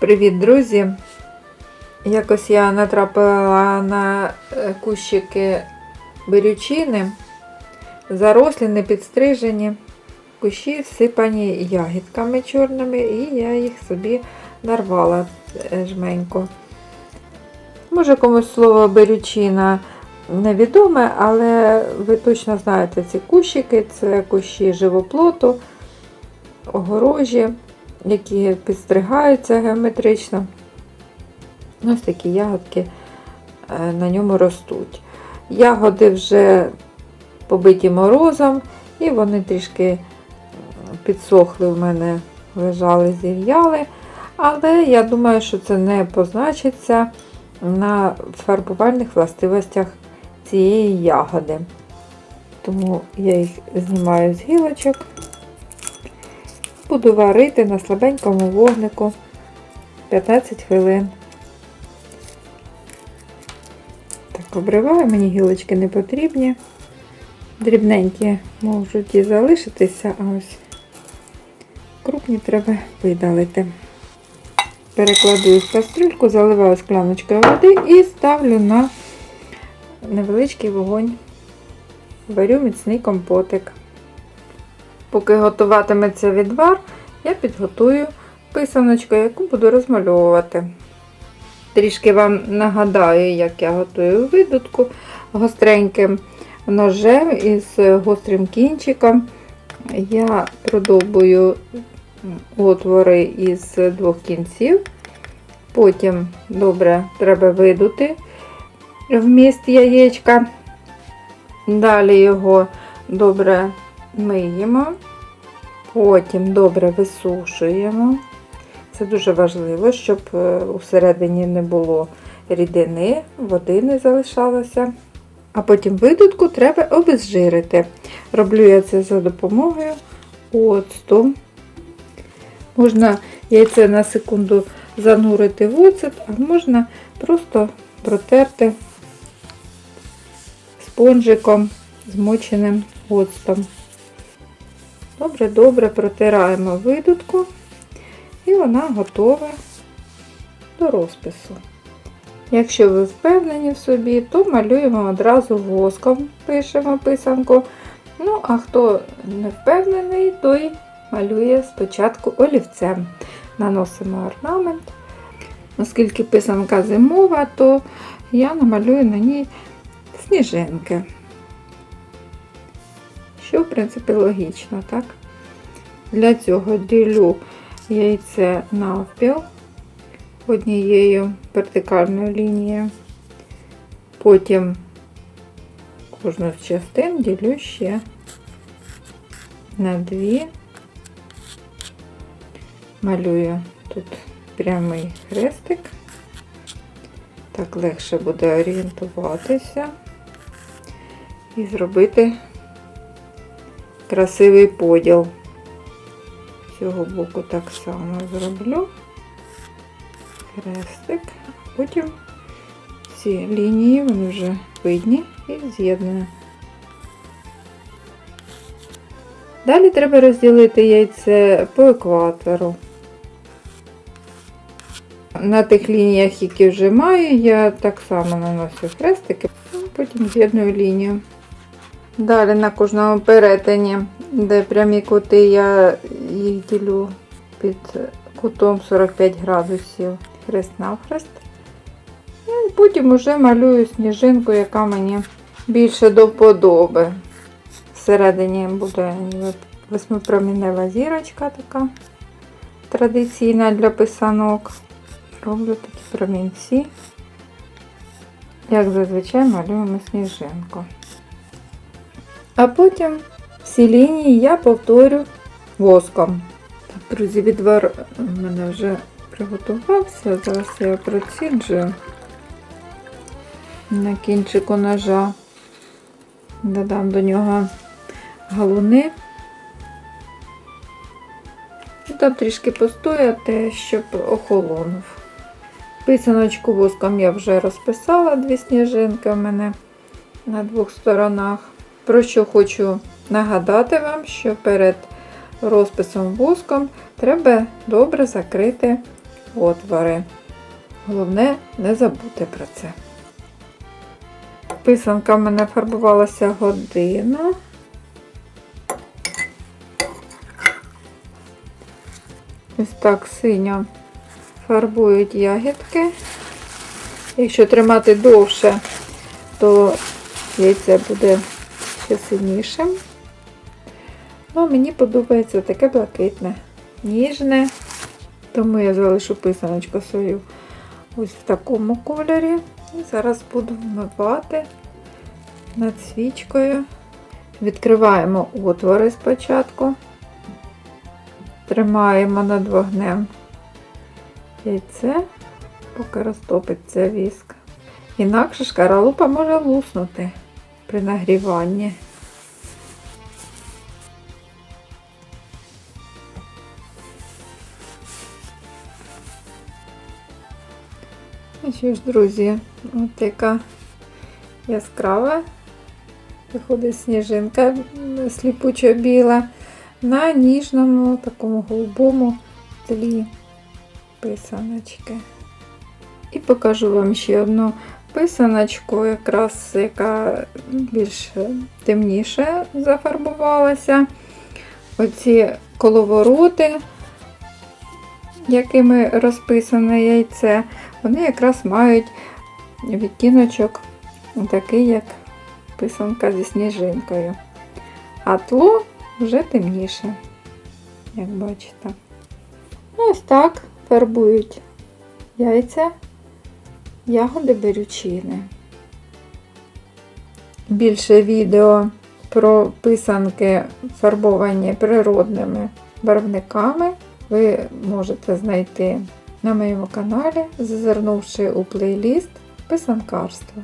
Привіт, друзі! Якось я натрапила на е, кущики берючини, зарослі, не підстрижені, кущі всипані ягідками чорними, і я їх собі нарвала е, жменько. Може комусь слово берючина невідоме, але ви точно знаєте ці кущики, це кущі живоплоту, огорожі які підстригаються геометрично. Ось такі ягодки е, на ньому ростуть. Ягоди вже побиті морозом, і вони трішки підсохли в мене, лежали, зів'яли. Але я думаю, що це не позначиться на фарбувальних властивостях цієї ягоди. Тому я їх знімаю з гілочок. Буду варити на слабенькому вогнику 15 хвилин. Так, обриваю, мені гілочки не потрібні. Дрібненькі можуть і залишитися, а ось крупні треба видалити. Перекладу їх в кастрюльку, заливаю скляночкою води і ставлю на невеличкий вогонь. Варю міцний компотик. Поки готуватиметься відвар, я підготую писаночку, яку буду розмальовувати. Трішки вам нагадаю, як я готую видутку гостреньким ножем із гострим кінчиком. Я продовбую отвори із двох кінців. Потім добре треба видути вміст яєчка. Далі його добре миємо, потім добре висушуємо. Це дуже важливо, щоб усередині не було рідини, води не залишалося. А потім видутку треба обезжирити. Роблю я це за допомогою оцту. Можна яйце на секунду занурити в оцет, а можна просто протерти спонжиком, змоченим оцтом. Добре-добре протираємо видутку, і вона готова до розпису. Якщо ви впевнені в собі, то малюємо одразу воском, пишемо писанку. Ну, а хто не впевнений, той малює спочатку олівцем. Наносимо орнамент. Оскільки писанка зимова, то я намалюю на ній сніжинки що, в принципі, логічно, так? Для цього ділю яйце навпіл однією вертикальною лінією. Потім кожну з частин ділю ще на дві, малюю тут прямий хрестик. Так легше буде орієнтуватися і зробити красивий поділ. З цього боку так само зроблю хрестик, а потім ці лінії вони вже видні і з'єдную. Далі треба розділити яйце по екватору. На тих лініях, які вже маю, я так само наношу хрестики, потім з'єдную лінію. Далі на кожному перетині, де прямі кути, я їх ділю під кутом 45 градусів хрест навхрест. І потім вже малюю сніжинку, яка мені більше до вподоби. Всередині буде восьмипромінева зірочка така традиційна для писанок. Роблю такі промінці. Як зазвичай малюємо сніжинку. А потім всі лінії я повторю воском. Так, друзі, відвар у мене вже приготувався. Зараз я проціджую на кінчику ножа, додам до нього галуни. Там трішки постояти, щоб охолонув. Писаночку воском я вже розписала дві сніжинки у мене на двох сторонах. Про що хочу нагадати вам, що перед розписом воском треба добре закрити отвори. Головне не забути про це. Писанка в мене фарбувалася годину. Ось так синьо фарбують ягідки. Якщо тримати довше, то яйце буде ще сильнішим. Ну, мені подобається таке блакитне, ніжне. Тому я залишу писаночку свою ось в такому кольорі. І зараз буду вмивати над свічкою. Відкриваємо отвори спочатку. Тримаємо над вогнем яйце, поки розтопиться віск. Інакше шкаралупа може луснути при нагріванні. Ну що ж, друзі, от яка яскрава виходить сніжинка сліпучо біла на ніжному такому голубому тлі писаночки. І покажу вам ще одну писаночку, якраз яка більш темніше зафарбувалася. Оці коловороти, якими розписане яйце, вони якраз мають відтіночок такий, як писанка зі сніжинкою. А тло вже темніше, як бачите. Ось так фарбують яйця, ягоди берючини. Більше відео про писанки, фарбовані природними барвниками, ви можете знайти на моєму каналі, зазирнувши у плейліст писанкарство.